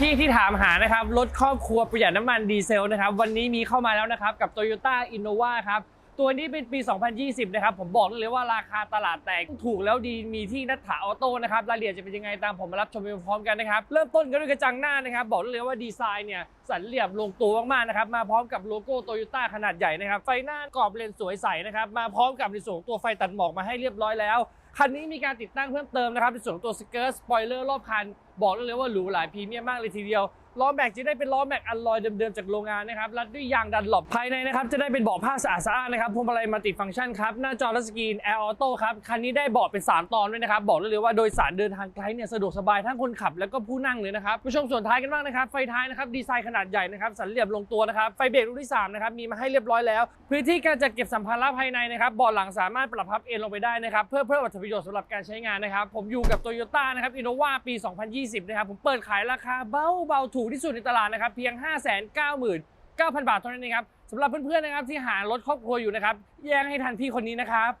พี่ที่ถามหานะครับรถครอบครัวประหยัดน้ำมันดีเซลนะครับวันนี้มีเข้ามาแล้วนะครับกับ Toyota Innova ครับตัวนี้เป็นปี 2020 นะครับผมบอกเลยว่าราคาตลาดแตกถูกแล้วดีมีที่นัทถาออโต้นะครับรายละเอียดจะเป็นยังไงตามผมมารับชมไปพร้อมกันนะครับเริ่มต้นกันด้วยกระจังหน้านะครับบอกเลยว่าดีไซน์เนี่ยสันเหลี่ยมลงตัวมากๆนะครับมาพร้อมกับโลโก้โตโยต้าขนาดใหญ่นะครับไฟหน้ากรอบเลนสวยใสนะครับมาพร้อมกับในส่วนของตัวไฟตัดหมอกมาให้เรียบร้อยแล้ว คันนี้มีการติดตั้งเพิ่มเติมนะครับในส่วนของตัวสเกิร์ตสปอยเลอร์รอบคัน บอกได้เลยว่าหรูหรายพรีเมียมมากเลยทีเดียวล้อแม็กจะได้เป็นล้อแม็กอัลลอยเดิมๆจากโรงงานนะครับรัดด้วยยางดันหลบภายในนะครับจะได้เป็นเบาะผ้าสะอาดสะอานนะครับพวงมาลัยมัลติฟังก์ชันครับหน้าจอทัชสกรีนแอร์ออโต้ครับคันนี้ได้เบาะเป็น 3 ตอนด้วยนะครับบอกได้เลยว่าโดยสารเดินทางไกลเนี่ยสะดวกสบายทั้งคนขับแล้วก็ผู้นั่งเลยนะครับผู้ชมส่วนท้ายกันบ้างนะครับไฟท้ายนะครับดีไซน์ขนาดใหญ่นะครับสันเหลี่ยมลงตัวนะครับไฟเบรกลูกที่สามนะครับมีมาให้เรียบร้อยแล้ว พื้นที่การจัดเก็บสัมภาระภายในนะครับเบาะหลังสามารถปรับพับเอนลงไปได้นะครับเพื่อเพิ่มอัตรประโยชน์สำหรับการใช้งานนะครับ ผมอยู่กับ Toyota นะครับ Innova ปี 2020 นะครับ ผมเปิดขายราคาเบาเบาๆ ถูกที่สุดในตลาดนะครับ เพียง 599,000 บาทเท่านั้นเองครับสำหรับเพื่อนๆนะครับที่หารถครอบครัวอยู่นะครับ แย่งให้ทันพี่คนนี้นะครับ